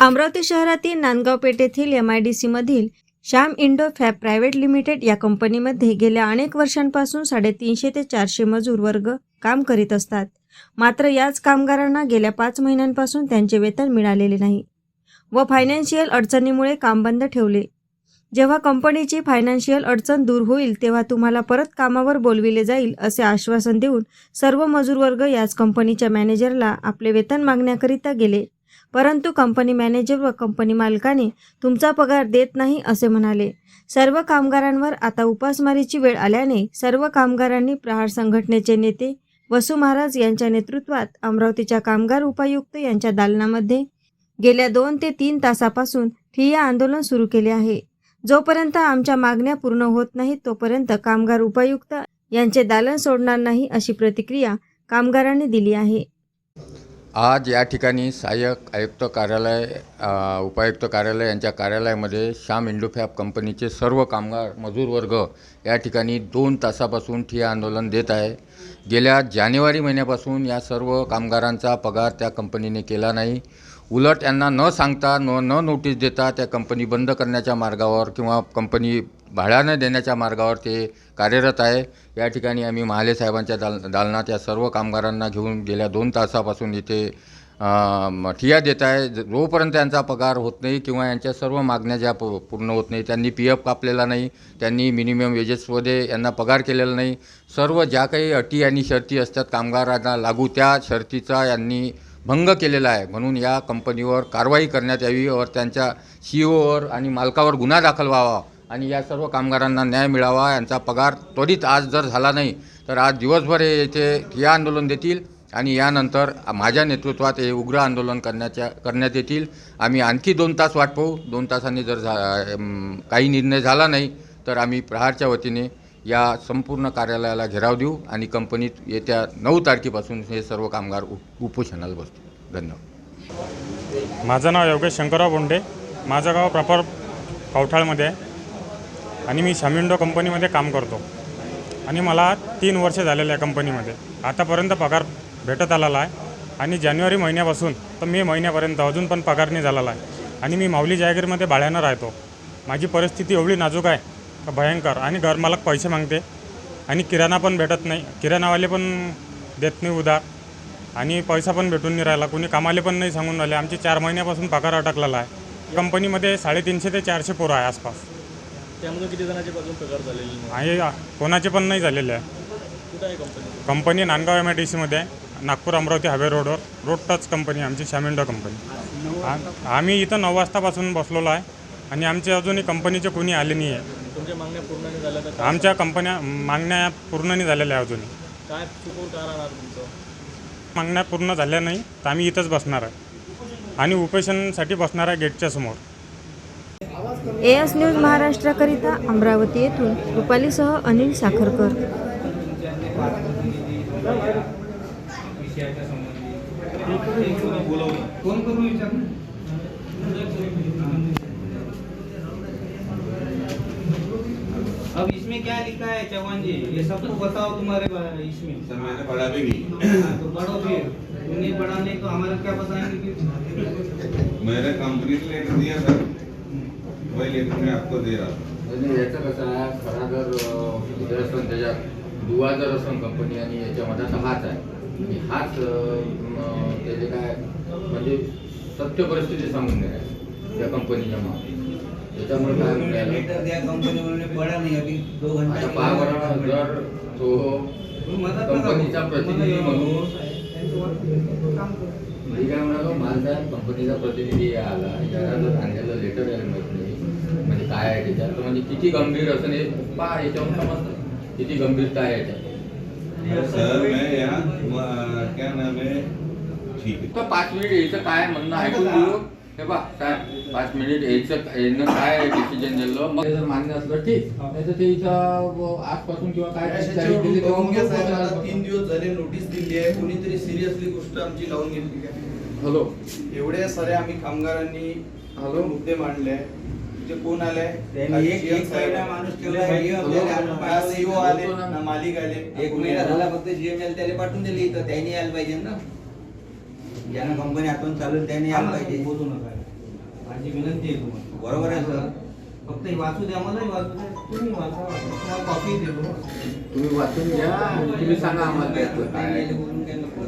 अमरावती शहरातील नांदगाव पेठेतील M I D सीमधील Shyam Indo fab private limited या कंपनीमध्ये गेल्या अनेक वर्षांपासून साडेतीनशे ते चारशे मजूर वर्ग काम करीत असतात. मात्र याच कामगारांना गेल्या पाच महिन्यांपासून त्यांचे वेतन मिळालेले नाही व फायनान्शियल अडचणीमुळे काम बंद ठेवले. जेव्हा कंपनीची फायनान्शियल अडचण दूर होईल तेव्हा तुम्हाला परत कामावर बोलविले जाईल असे आश्वासन देऊन सर्व मजूर वर्ग याच कंपनीच्या मॅनेजरला आपले वेतन मागण्याकरिता गेले. परंतु कंपनी मॅनेजर व कंपनी मालकाने तुमचा पगार देत नाही असे म्हणाले. सर्व कामगारांवर आता उपासमारीची वेळ आल्याने सर्व कामगारांनी प्रहार संघटनेचे नेते वसु महाराज यांच्या नेतृत्वात अमरावतीच्या कामगार उपायुक्त यांच्या दालनामध्ये गेल्या दोन ते तीन तासापासून ठिय्या आंदोलन सुरू केले आहे. जोपर्यंत आमच्या मागण्या पूर्ण होत नाहीत तोपर्यंत कामगार उपायुक्त यांचे दालन सोडणार नाही अशी प्रतिक्रिया कामगारांनी दिली आहे. आज या ठिकाणी सहाय्यक आयुक्त कार्यालय उपायुक्त कार्यालय यांच्या कार्यालयामध्ये श्याम इंडोफॅप कंपनीचे सर्व कामगार मजूर वर्ग या ठिकाणी दोन तासापासून ठिय्या आंदोलन देत आहे. गेल्या जानेवारी महिन्यापासून या सर्व कामगारांचा पगार त्या कंपनीने केला नाही. उलट यांना न सांगता न न नोटीस देता त्या कंपनी बंद करण्याच्या मार्गावर किंवा कंपनी भाड्यानं देण्याच्या मार्गावर ते कार्यरत आहे. या ठिकाणी आम्ही महाले साहेबांच्या दाल दालनात या सर्व कामगारांना घेऊन गेल्या दोन तासापासून इथे ठिया देत आहे. जोपर्यंत यांचा पगार होत नाही किंवा यांच्या सर्व मागण्या ज्या पूर्ण होत नाही त्यांनी पी एफ कापलेला नाही त्यांनी मिनिमम वेजेसमध्ये यांना पगार केलेला नाही. सर्व ज्या काही अटी आणि शर्ती असतात कामगारांना लागू त्या शर्तीचा यांनी भंग केलेला आहे. म्हणून या कंपनीवर कारवाई करण्यात यावी व त्यांच्या सी ओवर आणि मालकावर गुन्हा दाखल व्हावा आणि या सर्व कामगारांना न्याय मिळावा यांचा पगार त्वरित आज जर झाला नाही तर आज दिवसभर हे येथे या आंदोलन देतील आणि यानंतर माझ्या नेतृत्वात हे उग्र आंदोलन करण्याच्या करण्यात येतील. आम्ही आणखी दोन तास वाट पाहू. दोन तासांनी जर झा काही निर्णय झाला नाही तर आम्ही प्रहारच्या वतीने या संपूर्ण कार्यालयाला घेराव देऊ आणि कंपनीत येत्या नऊ तारखेपासून हे सर्व कामगार उप उपोषणाला बसतील. धन्यवाद. माझं नाव योगेश शंकरराव बोंडे. माझं गाव प्रॉपर कवठाळमध्ये आहे. आणि मी शामिंडो कंपनीमध्ये काम करतो. आणि मला तीन वर्ष झालेलं आहे कंपनीमध्ये. आतापर्यंत पगार भेटत आलेला आहे. आणि जानेवारी महिन्यापासून तर मे महिन्यापर्यंत अजून पण पगार नाही झालेला आहे. आणि मी माऊली जायगिरीमध्ये भाड्यानं राहतो. माझी परिस्थिती एवढी नाजूक आहे भयंकर. आणि घरमालक पैसे मागते. आणि किराणा पण भेटत नाही. किराणावाले पण देत नाही उधार. आणि पैसा पण भेटून नाही राहिला. कोणी कामाले पण नाही सांगून राहिले. आमचे चार महिन्यापासून पगार अटकलेला आहे. कंपनीमध्ये साडेतीनशे ते चारशे पोरं आहे आसपास. त्यामधून किती जणांचे अजून पगार झालेले नाही. आणि आ- कोणाचे पण नाही झालेले आहे. कुठं आहे company company Nandgaon M I D सीमध्ये आहे. नागपूर अमरावती हायवे रोडवर. रोड टच कंपनी आमची शामिंडो कंपनी. आम्ही इथं नऊ वाजतापासून बसलेलो आहे. आणि आमचे अजूनही कंपनीचे कोणी आले नाही आहे. तुमच्या मागण्या पूर्ण नाही झाल्या तर काय? आमच्या कंपन्या मागण्या पूर्ण नाही झालेल्या आहे अजूनही. काय चुकून काय राहणार तुमचं? मागण्या पूर्ण झाल्या नाही तर आम्ही इथंच बसणार आहे. आणि उपेशनसाठी बसणार आहे गेटच्या समोर. ए एस न्यूज महाराष्ट्राकरिता अमरावती येथून रुपालीसह अनिल साखरकर. अब इसमें क्या लिखा है चौहान जी? ये सबको बताओ तुम्हारे बा- इसमें। सर मैंने पढ़ा भी नहीं। हाँ, तो पढ़ो फिर। उन्हें पढ़ा नहीं तो हमारा क्या बताएंगे मैंने कंपनी से लेटर दिया सर। वही लेटर मैं आपको दे रहा था। म्हणजे याचं कसं आहे खरा जर त्याच्यात दुवा जर असेल कंपनी आणि याच्यामध्ये आता हाच आहे. हाच त्याचे काय म्हणजे सत्य परिस्थिती सांगून द्यायची त्या कंपनीच्या मागे त्याच्यामुळे काय मिळालं दिया कंपनी पढ़ा नहीं अभी दो घंटे आता पहा बरं जर तो कंपनीचा. प्रतिनिधी मला म्हणून मी काय म्हणालो माझा कंपनीचा प्रतिनिधी आला याला जर आणलेलं लेटर यायला माहीत नाही म्हणजे काय आहे त्याच्यात? तर म्हणजे किती गंभीर असं हे पहा याच्यावर समजतं. किती गंभीरता आहे याच्यात सर मैं यहाँ क्या नाम है ठीक है पाच मिनिट यायचं काय म्हणणं ऐकून घेऊ हे बा साहेब पाच मिनिट यायचं यानं काय डिसिजन दिलं? मग जर मान्य असलं ठीक. नाही तर ते इथं आजपासून किंवा काय तारीख दिली तेव्हा मग साहेब. आता उपोषणाला तीन दिवस झाले नोटीस दिली आहे. कोणीतरी सिरियसली गोष्ट आमची लावून घेतली का? हॅलो. एवढे सारे आम्ही कामगारांनी हॅलो. मुद्दे मांडले ते कोण आले? त्यांनी एक- एक महिना माणूस ठेवला आहे. आले ना. मालिक आले एक महिना झाला फक्त जीएमएल त्याला पाठवून दिली इथं. त्यांनी यायला पाहिजे ना. ज्यांना कंपनी आपण चालू त्यांनी यायला पाहिजे. बोलू नका. माझी विनंती आहे तुम्हाला. बरोबर आहे सर. फक्त हे वाचू द्या मलाही वाचू द्या. तुम्ही वाचा. तुम्हाला कॉपी देतो. तुम्ही वाचून घ्या. तुम्ही सांगा आम्हाला बोलून काय नको